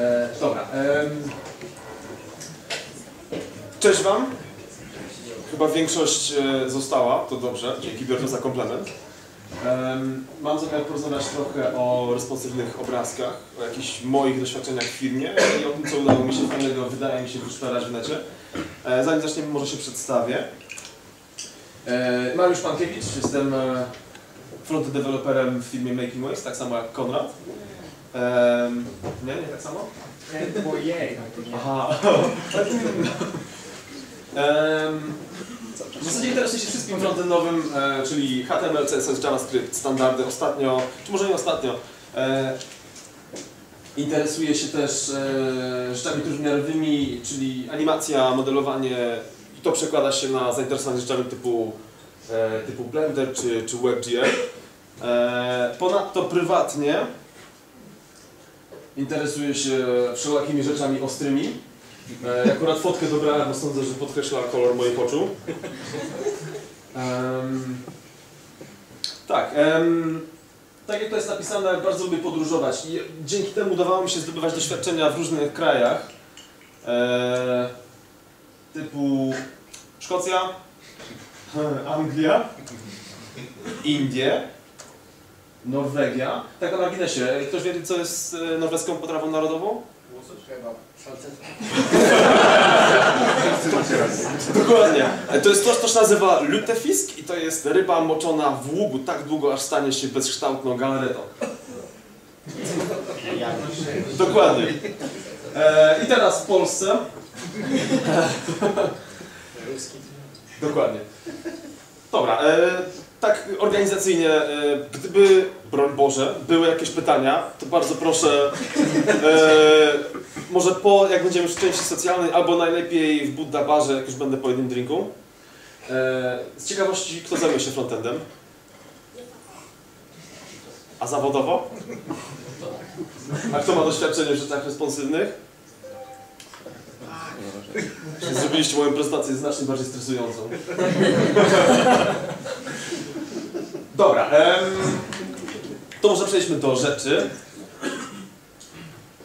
E, dobra. Cześć Wam. Chyba większość e, została, to dobrze, dzięki biorę za komplement. Em, mam zamiar porozmawiać trochę o responsywnych obrazkach, o jakichś moich doświadczeniach w firmie i o tym, co udało mi się fajnego, wydaje mi się, wyszperać w necie. E, zanim zaczniemy, może się przedstawię. Mariusz Pankiewicz, jestem front developerem w firmie Making Waves, tak samo jak Konrad. Em, nie, nie tak samo? Nie, było jej. Aha. Em, w zasadzie interesuję się wszystkim frontendowym, e, czyli HTML, CSS, JavaScript, standardy. Ostatnio, czy może nie ostatnio, e, interesuję się też e, rzeczami trójwymiarowymi, czyli animacja, modelowanie i to przekłada się na zainteresowanie rzeczami typu, e, typu Blender czy, czy WebGL. E, ponadto prywatnie interesuję się wszelakimi rzeczami ostrymi. E, akurat fotkę dobrałem, bo sądzę, że podkreśla kolor moich oczu. Em, tak, em, tak jak to jest napisane, bardzo lubię podróżować i dzięki temu udawało mi się zdobywać doświadczenia w różnych krajach. E, typu Szkocja, Anglia, Indie, Norwegia. Tak na marginesie, ktoś wie co jest e, norweską potrawą narodową? Dokładnie. To jest coś, co się nazywa lutefisk i to jest ryba moczona w ługu tak długo, aż stanie się bezkształtną galaretą. Dokładnie. E, I teraz w Polsce. Dokładnie. Dobra, e, tak organizacyjnie, e, gdyby, broń Boże, były jakieś pytania, to bardzo proszę, e, może po, jak będziemy już w części socjalnej, albo najlepiej w Buddha Barze, jak już będę po jednym drinku. E, z ciekawości, kto zajmuje się frontendem? A zawodowo? A kto ma doświadczenie w rzeczach responsywnych? Zrobiliście moją prezentację znacznie bardziej stresującą. Dobra, em, to może przejdźmy do rzeczy.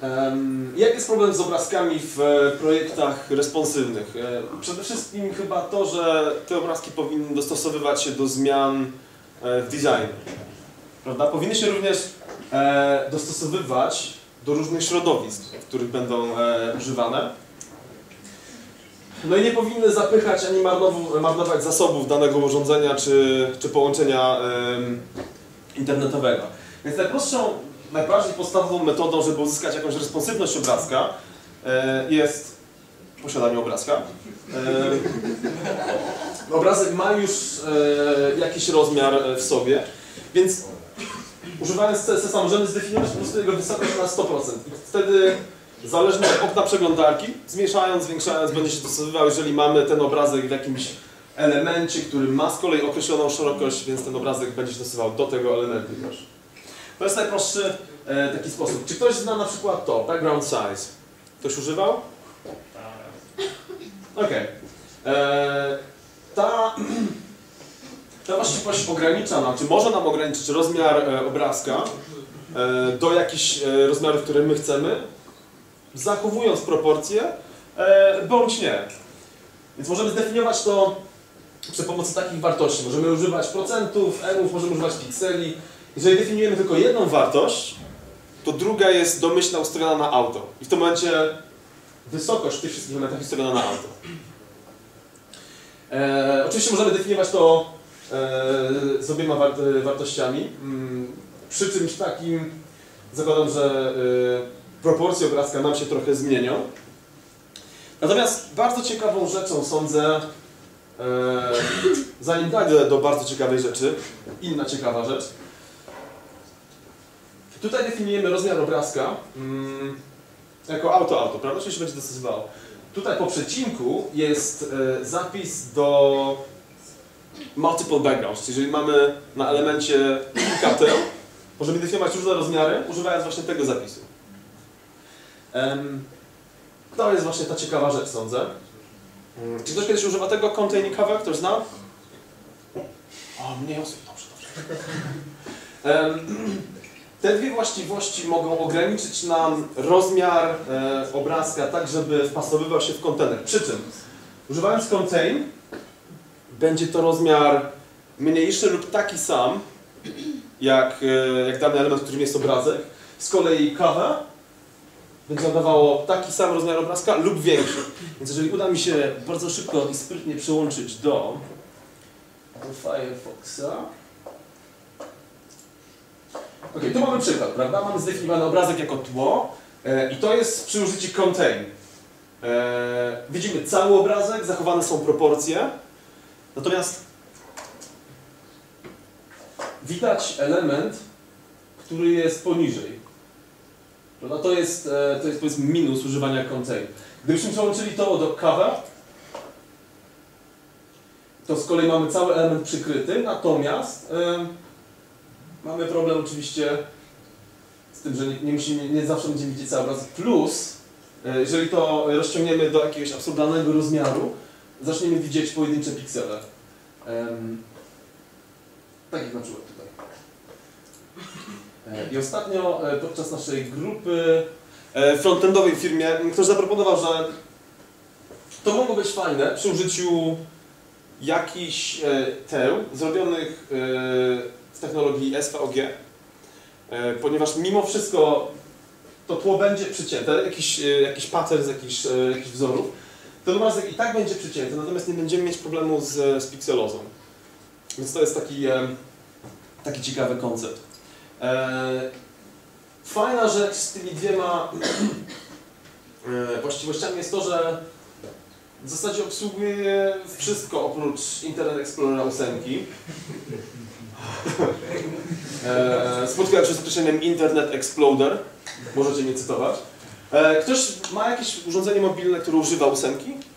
Em, jak jest problem z obrazkami w projektach responsywnych? E, przede wszystkim chyba to, że te obrazki powinny dostosowywać się do zmian e, w designie. Prawda? Powinny się również e, dostosowywać do różnych środowisk, w których będą używane. No i nie powinny zapychać ani marnow- marnować zasobów danego urządzenia czy, czy połączenia internetowego. Więc najprostszą, najbardziej podstawową metodą, żeby uzyskać jakąś responsywność obrazka e, jest posiadanie obrazka. E, obrazek ma już e, jakiś rozmiar w sobie, więc używając CSS-a możemy zdefiniować po prostu jego wysokość na 100%. I wtedy Zależnie od okna przeglądarki, zmniejszając, zwiększając, będzie się dostosowywał, jeżeli mamy ten obrazek w jakimś elemencie, który ma z kolei określoną szerokość, więc ten obrazek będzie się dostosował do tego elementu też. To jest najprostszy e, taki sposób. Czy ktoś zna na przykład to, background size? Ktoś używał? Okej. E, Ta, ta właściwość ogranicza nam, czy może nam ograniczyć rozmiar e, obrazka e, do jakichś e, rozmiarów, które my chcemy, zachowując proporcje, e, bądź nie. Więc możemy zdefiniować to przy pomocy takich wartości. Możemy używać procentów, emów, możemy używać pikseli. Jeżeli definiujemy tylko jedną wartość, to druga jest domyślna ustawiona na auto. I w tym momencie wysokość tych wszystkich elementach jest ustawiona na auto. E, oczywiście możemy definiować to e, z obiema war wartościami. Mm, przy czymś takim zakładam, że e, proporcje obrazka nam się trochę zmienią. Natomiast bardzo ciekawą rzeczą sądzę, e, zanim dojdę do bardzo ciekawej rzeczy, inna ciekawa rzecz. Tutaj definiujemy rozmiar obrazka mm, jako auto-auto, prawda? Czyli się będzie dostosowało. Tutaj po przecinku jest e, zapis do multiple backgrounds, czyli jeżeli mamy na elemencie kilka możemy definiować różne rozmiary, używając właśnie tego zapisu. To jest właśnie ta ciekawa rzecz, sądzę. Mm, Czy ktoś kiedyś używa tego containing cover? Ktoś zna? O, mniej osób, dobrze, dobrze. Te dwie właściwości mogą ograniczyć nam rozmiar e, obrazka tak, żeby wpasowywał się w kontener. Przy czym, używając contain, będzie to rozmiar mniejszy lub taki sam, jak, e, jak dany element, którym jest obrazek. Z kolei cover będzie nadawało taki sam rozmiar obrazka lub większy. Więc jeżeli uda mi się bardzo szybko i sprytnie przyłączyć do, do Firefoxa. Ok, tu mamy przykład, prawda? Mamy zdefiniowany obrazek jako tło e, i to jest przy użyciu contain. E, widzimy cały obrazek, zachowane są proporcje, natomiast widać element, który jest poniżej. Prawda? To jest, e, to jest powiedzmy minus używania contain. Gdybyśmy przełączyli to do cover, to z kolei mamy cały element przykryty, natomiast e, mamy problem oczywiście z tym, że nie, nie, musimy, nie zawsze będziemy widzieć cały obraz. Plus, e, jeżeli to rozciągniemy do jakiegoś absurdalnego rozmiaru, zaczniemy widzieć pojedyncze piksele. Em, tak jak na przykład tutaj. E, I ostatnio e, podczas naszej grupy e, frontendowej w firmie ktoś zaproponował, że to mogło być fajne przy użyciu jakichś teł zrobionych w technologii SVG, e, ponieważ mimo wszystko to tło będzie przycięte, jakiś, jakiś pattern z jakichś, jakichś wzorów, ten obrazek i tak będzie przycięty, natomiast nie będziemy mieć problemu z, z pikselozą. Więc to jest taki, taki ciekawy koncept. E, Fajna rzecz z tymi dwiema e, właściwościami jest to, że w zasadzie obsługuje wszystko oprócz Internet Explorera 8. E, Spotkałem się z określeniem Internet Exploder. Możecie mnie cytować. Ktoś ma jakieś urządzenie mobilne, które używa 8?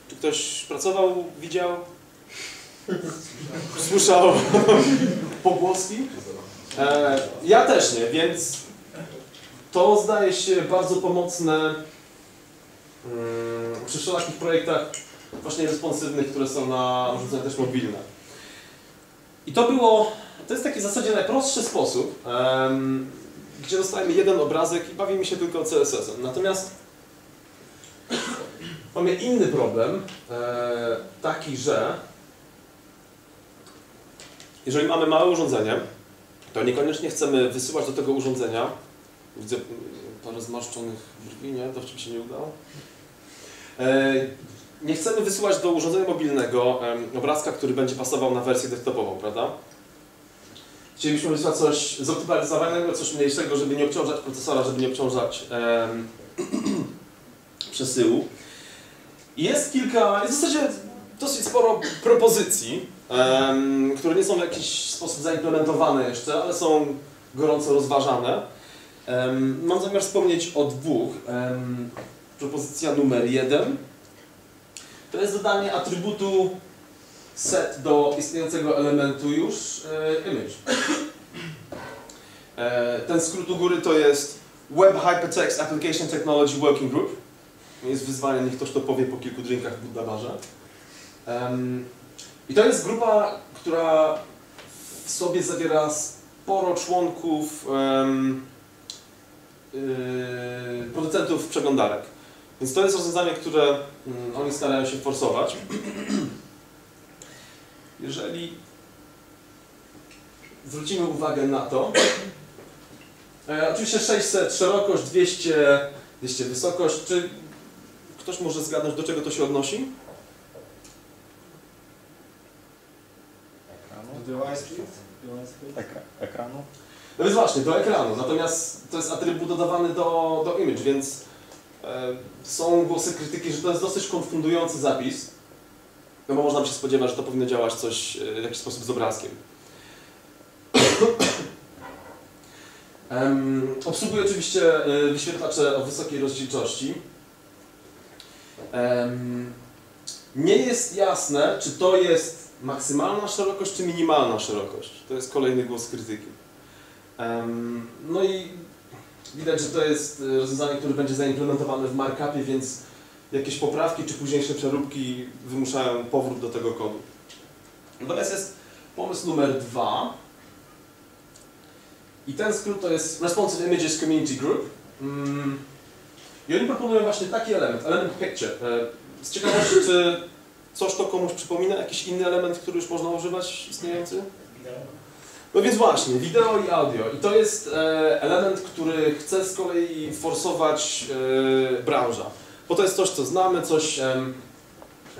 Czy ktoś pracował, widział? Słyszał pogłoski? E, Ja też nie, więc to zdaje się bardzo pomocne mm, przy wszelakich projektach właśnie responsywnych, które są na urządzenia też mobilne. I to było, to jest taki w zasadzie najprostszy sposób, gdzie dostajemy jeden obrazek i bawimy się tylko CSS-em. Natomiast mamy inny problem, e, taki, że jeżeli mamy małe urządzenie, to niekoniecznie chcemy wysyłać do tego urządzenia. Widzę parę zmarszczonych brwi, nie? To mi się nie udało. E, nie chcemy wysyłać do urządzenia mobilnego obrazka, który będzie pasował na wersję desktopową, prawda? Chcielibyśmy wysłać coś zoptymalizowanego, coś mniejszego, żeby nie obciążać procesora, żeby nie obciążać przesyłu. Jest kilka, w zasadzie dosyć sporo propozycji, em, które nie są w jakiś sposób zaimplementowane jeszcze, ale są gorąco rozważane. Em, mam zamiar wspomnieć o dwóch. Em, propozycja numer jeden to jest dodanie atrybutu set do istniejącego elementu już e, image. E, ten skrót u góry to jest Web Hypertext Application Technology Working Group. Jest wyzwanie, niech ktoś to powie po kilku drinkach w Buddabarze. Em, I to jest grupa, która w sobie zawiera sporo członków yy, producentów przeglądarek. Więc to jest rozwiązanie, które mm, oni starają się forsować. Jeżeli zwrócimy uwagę na to, e, oczywiście 600 szerokość, 200, 200 wysokość, czy ktoś może zgadnąć, do czego to się odnosi? Ekra ekranu? No więc właśnie, do ekranu, natomiast to jest atrybut dodawany do, do image, więc e, są głosy krytyki, że to jest dosyć konfundujący zapis, no bo można by się spodziewać, że to powinno działać coś e, w jakiś sposób z obrazkiem. Em, obsługuje oczywiście e, wyświetlacze o wysokiej rozdzielczości. Em, nie jest jasne, czy to jest maksymalna szerokość, czy minimalna szerokość. To jest kolejny głos krytyki. No i widać, że to jest e, rozwiązanie, które będzie zaimplementowane w markupie, więc jakieś poprawki czy późniejsze przeróbki wymuszają powrót do tego kodu. Natomiast jest pomysł numer dwa. I ten skrót to jest Responsive Images Community Group. Mm. I oni proponują właśnie taki element, element picture. E, Z ciekawości, czy coś to komuś przypomina? Jakiś inny element, który już można używać istniejący? No więc właśnie, wideo i audio. I to jest e, element, który chce z kolei forsować e, branża. Bo to jest coś, co znamy, coś,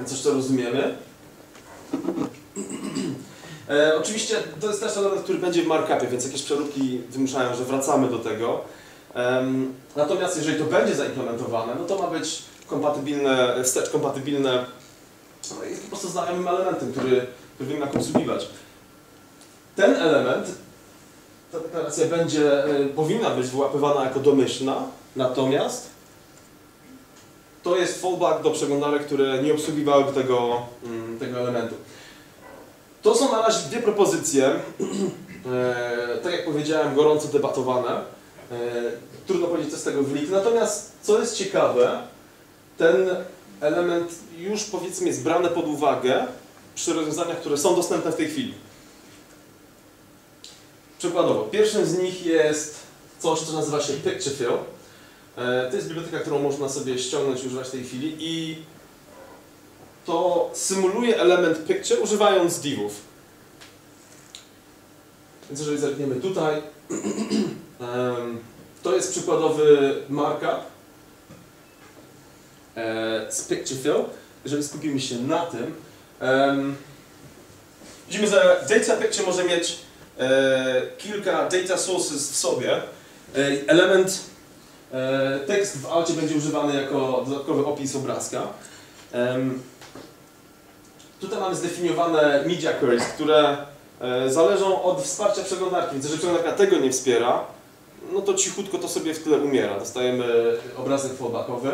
coś co rozumiemy. E, oczywiście to jest też element, który będzie w markupie, więc jakieś przeróbki wymuszają, że wracamy do tego. Natomiast jeżeli to będzie zaimplementowane, no to ma być kompatybilne, wstecz kompatybilne no, jest po prostu znajomym elementem, który, który powinna obsługiwać. Ten element, ta deklaracja będzie, e, powinna być wyłapywana jako domyślna, natomiast to jest fallback do przeglądarek, które nie obsługiwałyby tego, mm, tego elementu. To są na razie dwie propozycje, e, tak jak powiedziałem, gorąco debatowane. E, trudno powiedzieć, co z tego wyniknie. Natomiast, co jest ciekawe, ten element już powiedzmy jest brany pod uwagę przy rozwiązaniach, które są dostępne w tej chwili. Przykładowo, pierwszym z nich jest coś, co nazywa się Picture Fill. To jest biblioteka, którą można sobie ściągnąć i używać w tej chwili i to symuluje element Picture używając divów. Więc jeżeli zerkniemy tutaj, to jest przykładowy markup e, z Picture Fill. Jeżeli skupimy się na tym, widzimy, że data picture może mieć kilka data sources w sobie. E, element e, tekst w aucie będzie używany jako dodatkowy opis obrazka. Tutaj mamy zdefiniowane media queries, które e, zależą od wsparcia przeglądarki, więc jeżeli przeglądarka tego nie wspiera, no to cichutko to sobie w tyle umiera. Dostajemy obrazek fallbackowy.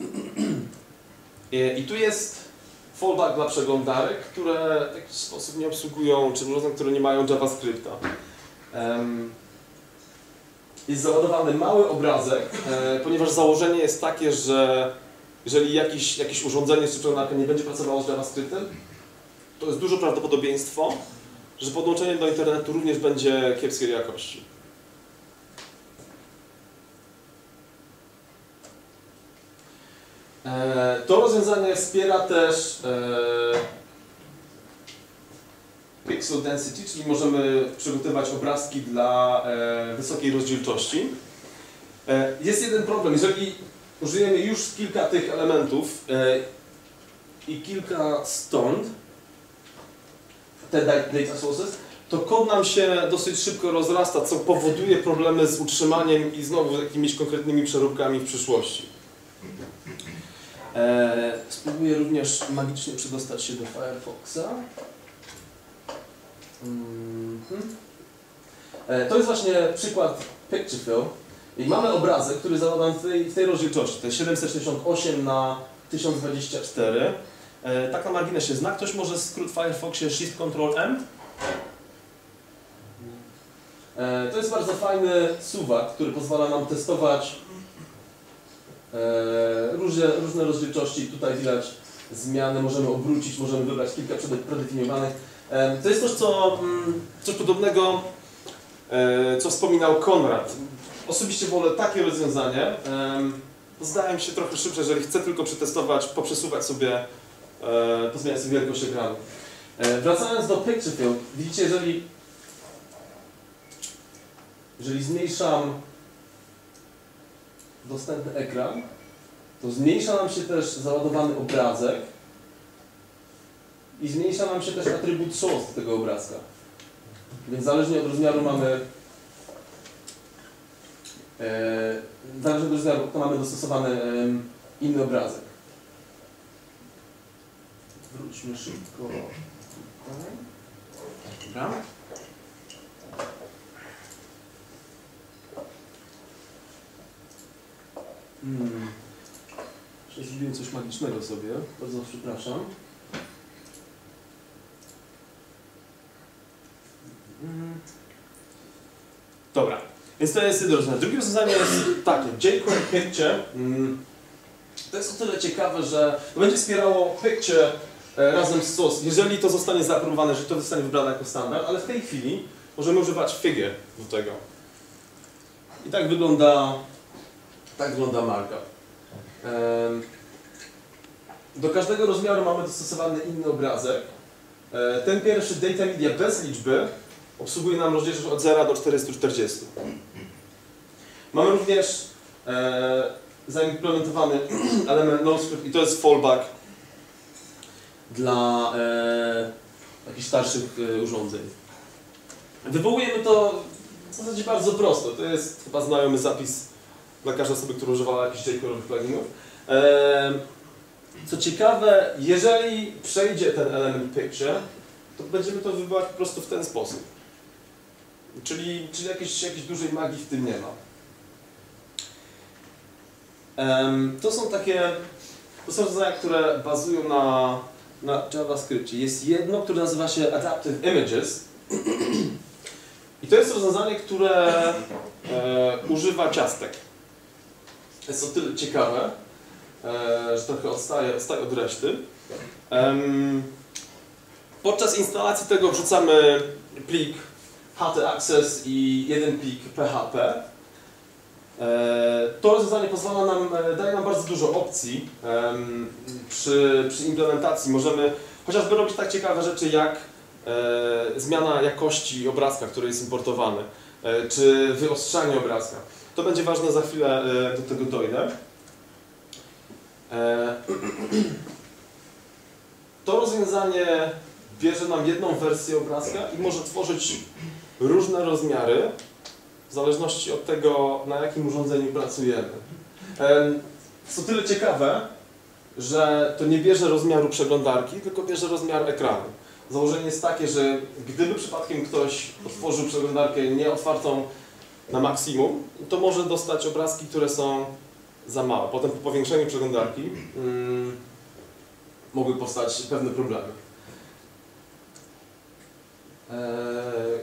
I tu jest fallback dla przeglądarek, które w jakiś sposób nie obsługują, czy urządzeń, które nie mają JavaScripta. Jest załadowany mały obrazek, e, ponieważ założenie jest takie, że jeżeli jakiś, jakieś urządzenie czy przeglądarka nie będzie pracowało z JavaScriptem, to jest duże prawdopodobieństwo, że podłączenie do internetu również będzie kiepskiej jakości. To rozwiązanie wspiera też e, pixel density, czyli możemy przygotowywać obrazki dla e, wysokiej rozdzielczości. E, Jest jeden problem, jeżeli użyjemy już kilka tych elementów e, i kilka stąd, te da- data sources, to kod nam się dosyć szybko rozrasta, co powoduje problemy z utrzymaniem i znowu jakimiś konkretnymi przeróbkami w przyszłości. E, spróbuję również magicznie przedostać się do Firefoxa. Mhm. E, to jest właśnie przykład Picture Fill. I mamy obrazek, który załadowany w tej, w tej rozdzielczości. To jest 768 na 1024. E, tak na marginesie zna ktoś może skrót w Firefoxie Shift Control M? To jest bardzo fajny suwak, który pozwala nam testować różne, różne rozdzielczości. Tutaj widać zmiany, możemy obrócić, możemy wybrać kilka predefiniowanych. E, to jest coś, co, mm, coś podobnego, e, co wspominał Konrad. Osobiście wolę takie rozwiązanie. Zdaje mi się trochę szybsze, jeżeli chcę tylko przetestować, poprzesuwać sobie, e, pozmieniać sobie wielkość ekranu. E, Wracając do Picture Fill, widzicie, jeżeli jeżeli zmniejszam dostępny ekran, to zmniejsza nam się też załadowany obrazek i zmniejsza nam się też atrybut source tego obrazka. Więc zależnie od rozmiaru mamy e, zależnie od rozmiaru to mamy dostosowany inny obrazek. Wróćmy szybko. Dobra. Hmm. Zrobiłem coś magicznego sobie. Bardzo przepraszam. Mm. Dobra, więc to jest jedno rozwiązanie. Drugie rozwiązanie jest takie, jQuery Picture. Mm. To jest o tyle ciekawe, że to będzie wspierało Picture e, razem z SOS, jeżeli to zostanie zaaprobowane, jeżeli to zostanie wybrane jako standard, ale w tej chwili możemy używać figure do tego. I tak wygląda, tak wygląda markup. Em, Do każdego rozmiaru mamy dostosowany inny obrazek. E, Ten pierwszy data media bez liczby obsługuje nam rozdzielczość od 0 do 440. Mamy również e, zaimplementowany element NoScript i to jest fallback dla e, jakichś starszych urządzeń. Wywołujemy to w zasadzie bardzo prosto. To jest chyba znajomy zapis dla każdej osoby, która używała jakichś jQuery pluginów. Co ciekawe, jeżeli przejdzie ten element picture, to będziemy to wywołać po prostu w ten sposób. Czyli, czyli jakiejś, jakiejś dużej magii w tym nie ma. To są takie, rozwiązania, które bazują na, na JavaScriptie. Jest jedno, które nazywa się Adaptive Images. I to jest rozwiązanie, które e, używa ciastek. Jest o tyle ciekawe, e, że trochę odstaje, odstaje od reszty. Podczas instalacji tego wrzucamy plik HT Access i jeden plik PHP. E, To rozwiązanie pozwala nam, e, daje nam bardzo dużo opcji przy, przy implementacji. Możemy chociażby robić tak ciekawe rzeczy jak zmiana jakości obrazka, który jest importowany, czy wyostrzanie obrazka. To będzie ważne, za chwilę e, do tego dojdę. E, To rozwiązanie bierze nam jedną wersję obrazka i może tworzyć różne rozmiary w zależności od tego, na jakim urządzeniu pracujemy. Em, Co tyle ciekawe, że to nie bierze rozmiaru przeglądarki, tylko bierze rozmiar ekranu. Założenie jest takie, że gdyby przypadkiem ktoś otworzył przeglądarkę nieotwartą na maksimum, to może dostać obrazki, które są za małe. Potem po powiększeniu przeglądarki mm, mogły powstać pewne problemy. Eee,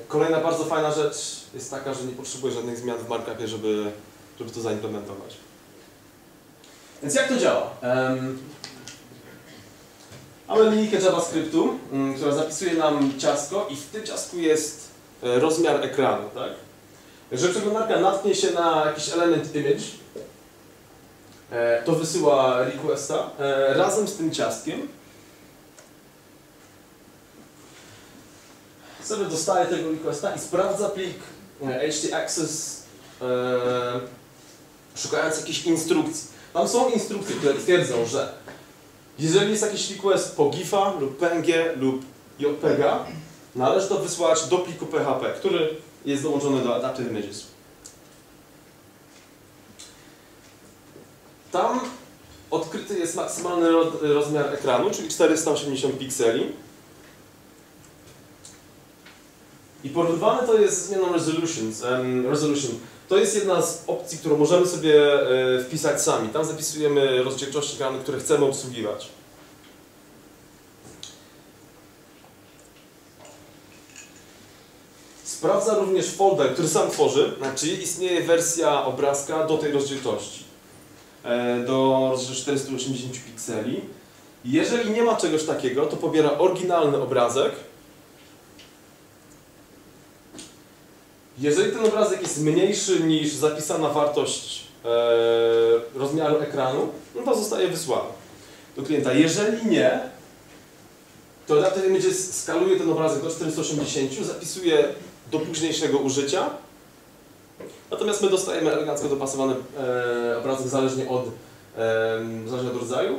Kolejna bardzo fajna rzecz jest taka, że nie potrzebuję żadnych zmian w markupie, żeby, żeby to zaimplementować. Więc jak to działa? Em, mamy linijkę JavaScriptu, mm, która zapisuje nam ciasko i w tym ciasku jest e, rozmiar ekranu. Tak? Jeżeli przeglądarka natknie się na jakiś element image, e, to wysyła requesta e, razem z tym ciastkiem serwer dostaje tego requesta i sprawdza plik e, htaccess szukając jakichś instrukcji. Tam są instrukcje, które twierdzą, że jeżeli jest jakiś request po GIFA lub PNG lub JPEGa, należy to wysłać do pliku PHP, który jest dołączony do Adaptive Images. Tam odkryty jest maksymalny ro- rozmiar ekranu, czyli 480 pikseli. I porównywane to jest z em, resolution. To jest jedna z opcji, którą możemy sobie e, wpisać sami. Tam zapisujemy rozdzielczości ekranu, które chcemy obsługiwać. Sprawdza również folder, który sam tworzy, czy istnieje wersja obrazka do tej rozdzielczości. E, Do rozdzielczości 480 pikseli. Jeżeli nie ma czegoś takiego, to pobiera oryginalny obrazek, Jeżeli ten obrazek jest mniejszy niż zapisana wartość e, rozmiaru ekranu, no to zostaje wysłany do klienta. Jeżeli nie, to Adaptive Images skaluje ten obrazek do 480, zapisuje do późniejszego użycia, natomiast my dostajemy elegancko dopasowany e, obrazek zależnie od, e, zależnie od rodzaju.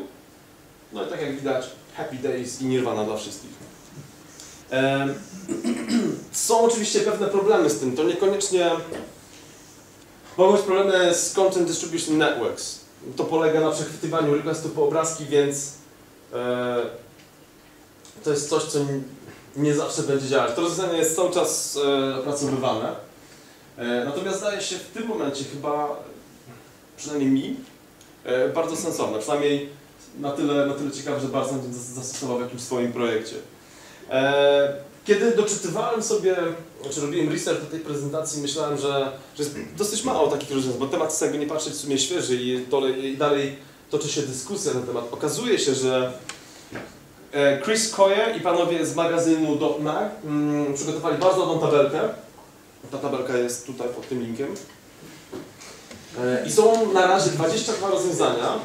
No i tak jak widać, happy days i nirvana dla wszystkich. Em, Są oczywiście pewne problemy z tym. To niekoniecznie mogą być problemy z Content Distribution Networks. To polega na przechwytywaniu requestów po obrazki, więc e, to jest coś, co nie zawsze będzie działać. To rozwiązanie jest cały czas e, opracowywane. E, natomiast zdaje się w tym momencie chyba, przynajmniej mi, e, bardzo sensowne. Przynajmniej na tyle, na tyle ciekawe, że bardzo bym zas- zastosował w jakimś swoim projekcie. Kiedy doczytywałem sobie, czy robiłem research do tej prezentacji, myślałem, że, że jest dosyć mało takich rozwiązań, bo temat jest jakby nie patrzeć w sumie świeży i dalej, i dalej toczy się dyskusja na temat. Okazuje się, że Chris Coyer i panowie z magazynu .mag mm, przygotowali bardzo dobrą tabelkę, Ta tabelka jest tutaj pod tym linkiem. E, I są na razie 22 rozwiązania,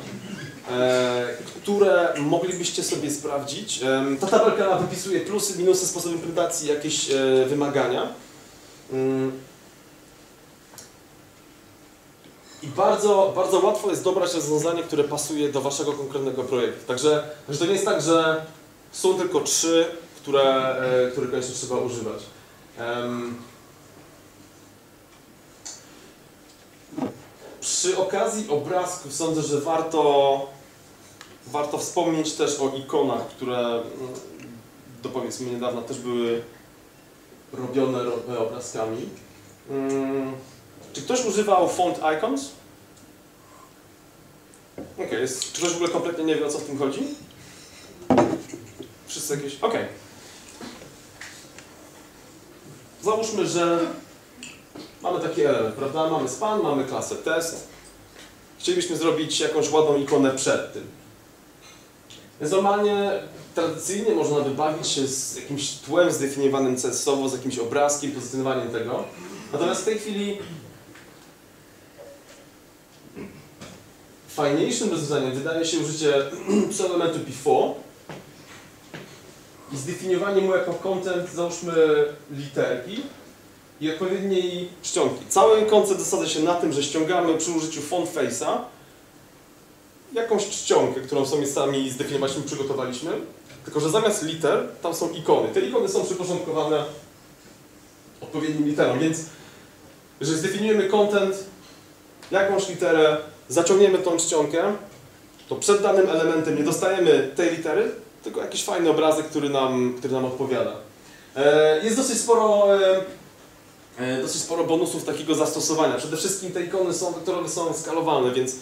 e, które moglibyście sobie sprawdzić. Ta tabelka wypisuje plusy, minusy, sposoby implementacji, jakieś e, wymagania. Mm. I bardzo, bardzo łatwo jest dobrać rozwiązanie, które pasuje do waszego konkretnego projektu. Także, także to nie jest tak, że są tylko trzy, które, e, które koniecznie trzeba używać. Przy okazji obrazków sądzę, że warto, warto wspomnieć też o ikonach, które mm, do powiedzmy niedawna też były robione ro- obrazkami. Mm, Czy ktoś używał font icons? Okej, jest czy ktoś w ogóle kompletnie nie wie o co w tym chodzi? Wszyscy jakieś. Okej. Załóżmy, że mamy taki element, prawda? Mamy span, mamy klasę test. Chcielibyśmy zrobić jakąś ładną ikonę przed tym. Więc normalnie, tradycyjnie można wybawić się z jakimś tłem zdefiniowanym CSS-owo, z jakimś obrazkiem, pozycjonowaniem tego. Natomiast w tej chwili fajniejszym rozwiązaniem wydaje się użycie elementu before i zdefiniowanie mu jako content, załóżmy, literki i odpowiedniej czcionki. Cały koncept zasadza się na tym, że ściągamy przy użyciu font face'a jakąś czcionkę, którą sobie sami zdefiniowaliśmy, przygotowaliśmy, tylko że zamiast liter tam są ikony. Te ikony są przyporządkowane odpowiednim literom, więc jeżeli zdefiniujemy content, jakąś literę, zaciągniemy tą czcionkę, to przed danym elementem nie dostajemy tej litery, tylko jakiś fajny obrazek, który nam, który nam odpowiada. E, Jest dosyć sporo, e, e, dosyć sporo bonusów takiego zastosowania. Przede wszystkim te ikony są wektorowe, są skalowalne, więc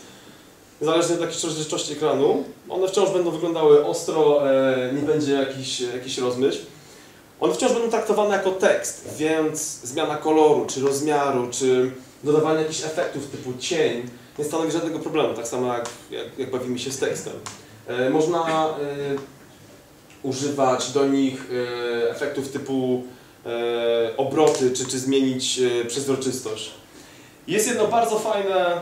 niezależnie od jakiejś rozdzielczości ekranu, one wciąż będą wyglądały ostro, nie będzie jakiś, jakiś rozmyśl. One wciąż będą traktowane jako tekst, więc zmiana koloru, czy rozmiaru, czy dodawanie jakichś efektów typu cień nie stanowi żadnego problemu, tak samo jak, jak, jak bawimy się z tekstem. Można używać do nich e, efektów typu e, obroty, czy, czy zmienić e, przezroczystość. Jest jedno bardzo fajne,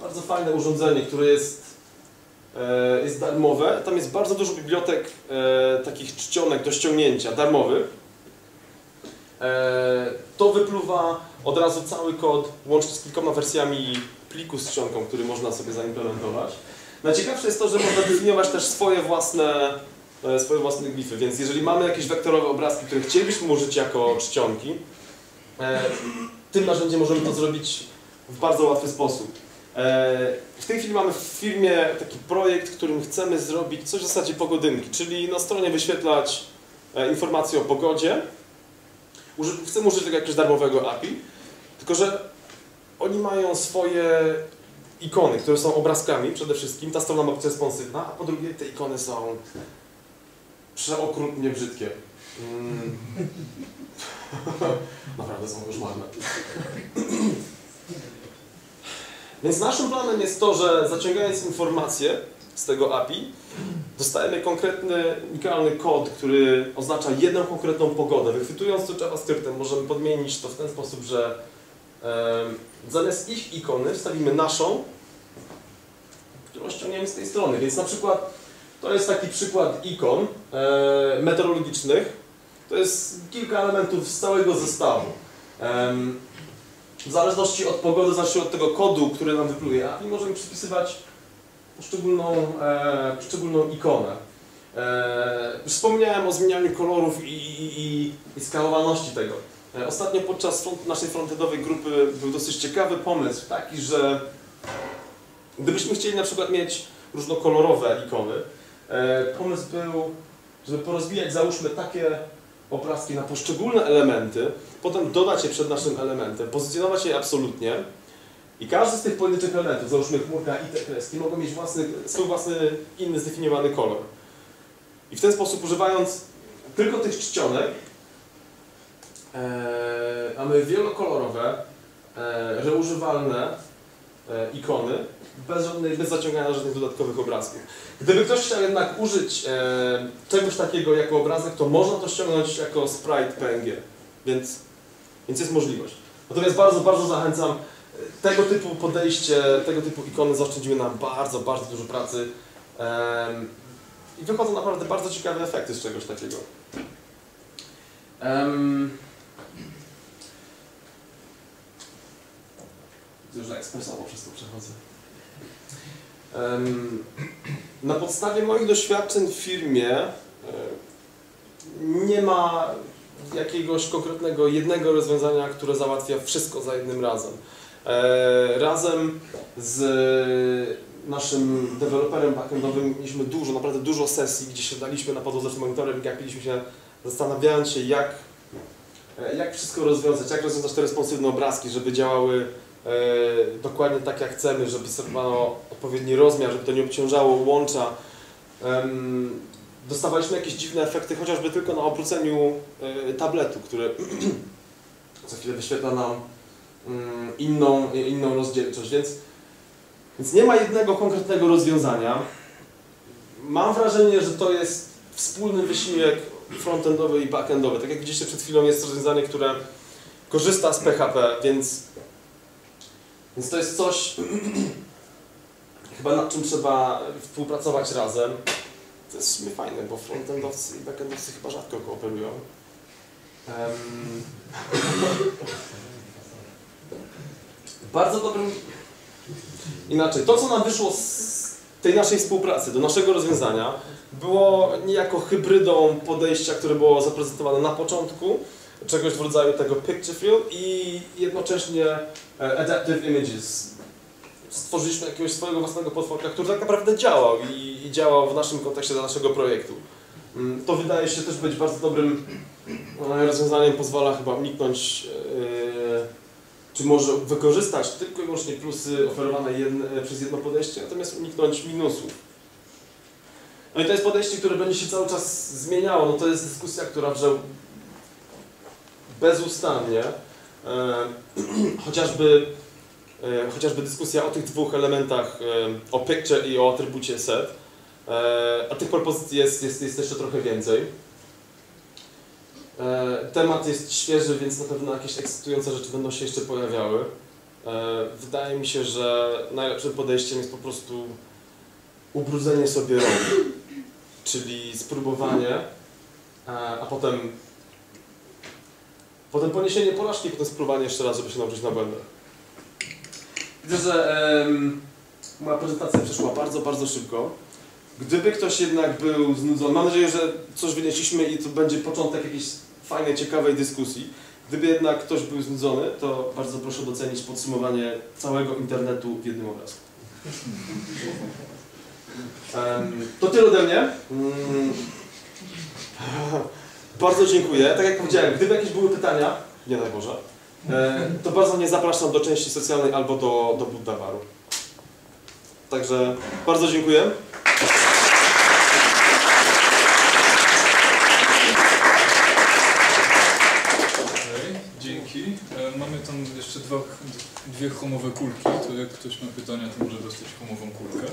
bardzo fajne urządzenie, które jest, jest darmowe. Tam jest bardzo dużo bibliotek takich czcionek do ściągnięcia, darmowych. To wypluwa od razu cały kod, łącznie z kilkoma wersjami pliku z czcionką, który można sobie zaimplementować. Najciekawsze jest to, że można definiować też swoje własne, swoje własne glify, więc jeżeli mamy jakieś wektorowe obrazki, które chcielibyśmy użyć jako czcionki, e, tym narzędziem możemy to zrobić w bardzo łatwy sposób. E, W tej chwili mamy w firmie taki projekt, którym chcemy zrobić coś w zasadzie pogodynki, czyli na stronie wyświetlać e, informacje o pogodzie. Chcemy użyć tego jakiegoś darmowego API, tylko że oni mają swoje ikony, które są obrazkami przede wszystkim. Ta strona ma być responsywna, a po drugie te ikony są przeokrutnie brzydkie. Mm. Naprawdę są koszmarne. Więc naszym planem jest to, że zaciągając informacje z tego API, dostajemy konkretny, unikalny kod, który oznacza jedną konkretną pogodę. Wychwytując to JavaScriptem, możemy podmienić to w ten sposób, że em, zamiast ich ikony wstawimy naszą, którą ściągniemy z tej strony. Więc na przykład to jest taki przykład ikon e, meteorologicznych. To jest kilka elementów z całego zestawu. Em, w zależności od pogody, w zależności od tego kodu, który nam wypluje API, możemy przypisywać poszczególną, e, poszczególną ikonę. E, wspomniałem o zmienianiu kolorów i, i, i, skalowalności tego. E, ostatnio podczas front, naszej frontendowej grupy był dosyć ciekawy pomysł, taki, że gdybyśmy chcieli na przykład mieć różnokolorowe ikony, e, pomysł był, żeby porozwijać załóżmy takie obrazki na poszczególne elementy, potem dodać je przed naszym elementem, pozycjonować je absolutnie i każdy z tych pojedynczych elementów, załóżmy chmurka i te kreski, mogą mieć własny, swój własny, inny, zdefiniowany kolor. I w ten sposób używając tylko tych czcionek, e, mamy wielokolorowe, e, reużywalne e, ikony, bez, żadnej, bez zaciągania żadnych dodatkowych obrazków. Gdyby ktoś chciał jednak użyć e, czegoś takiego jako obrazek, to można to ściągnąć jako sprite PNG, więc, więc jest możliwość. Natomiast bardzo, bardzo zachęcam. Tego typu podejście, tego typu ikony zaoszczędziły nam bardzo, bardzo dużo pracy. Em, I wychodzą naprawdę bardzo ciekawe efekty z czegoś takiego. Um, już ekspresowo przez to przechodzę. Na podstawie moich doświadczeń w firmie e, nie ma jakiegoś konkretnego jednego rozwiązania, które załatwia wszystko za jednym razem. E, Razem z naszym deweloperem backendowym mieliśmy dużo, naprawdę dużo sesji, gdzie siadaliśmy na podłodze z monitorem i gapiliśmy się, zastanawiając się, jak, e, jak wszystko rozwiązać, jak rozwiązać te responsywne obrazki, żeby działały dokładnie tak, jak chcemy, żeby serwowano odpowiedni rozmiar, żeby to nie obciążało łącza. Dostawaliśmy jakieś dziwne efekty, chociażby tylko na obróceniu e, tabletu, który za chwilę wyświetla nam mm, inną, inną rozdzielczość, więc, więc nie ma jednego konkretnego rozwiązania. Mam wrażenie, że to jest wspólny wysiłek frontendowy i backendowy. Tak jak widzieliście przed chwilą jest rozwiązanie, które korzysta z PHP, więc, więc to jest coś chyba nad czym trzeba współpracować razem. To jest w sumie fajne, bo frontendowcy i backendowcy chyba rzadko kooperują. Em, bardzo dobrym... Inaczej, to co nam wyszło z tej naszej współpracy, do naszego rozwiązania, było niejako hybrydą podejścia, które było zaprezentowane na początku, czegoś w rodzaju tego picture fill i jednocześnie e, adaptive images. Stworzyliśmy jakiegoś swojego własnego potworka, który tak naprawdę działał i, i działał w naszym kontekście dla naszego projektu. Mm, To wydaje się też być bardzo dobrym e, rozwiązaniem, pozwala chyba uniknąć, e, czy może wykorzystać tylko i wyłącznie plusy oferowane jedne, przez jedno podejście, natomiast uniknąć minusów. No i to jest podejście, które będzie się cały czas zmieniało. No to jest dyskusja, która wrze bezustannie. E, chociażby, e, chociażby dyskusja o tych dwóch elementach, e, o picture i o atrybucie set. A tych propozycji jest, jest, jest jeszcze trochę więcej. Temat jest świeży, więc na pewno jakieś ekscytujące rzeczy będą się jeszcze pojawiały. Wydaje mi się, że najlepszym podejściem jest po prostu ubrudzenie sobie rąk, czyli spróbowanie, a potem, potem poniesienie porażki, potem spróbowanie jeszcze raz, żeby się nauczyć na błędach. Widzę, że em, moja prezentacja przeszła bardzo, bardzo szybko. Gdyby ktoś jednak był znudzony, mam nadzieję, że coś wynieśliśmy i to będzie początek jakiejś fajnej, ciekawej dyskusji. Gdyby jednak ktoś był znudzony, to bardzo proszę docenić podsumowanie całego internetu w jednym obrazku. To tyle ode mnie. Mm. Bardzo dziękuję. Tak jak powiedziałem, gdyby jakieś były pytania, nie daj Boże, e, to bardzo mnie zapraszam do części socjalnej albo do, do Buddawaru. Także bardzo dziękuję. E, mamy tam jeszcze dwa, dwie homowe kulki, to jak ktoś ma pytania, to może dostać homową kulkę.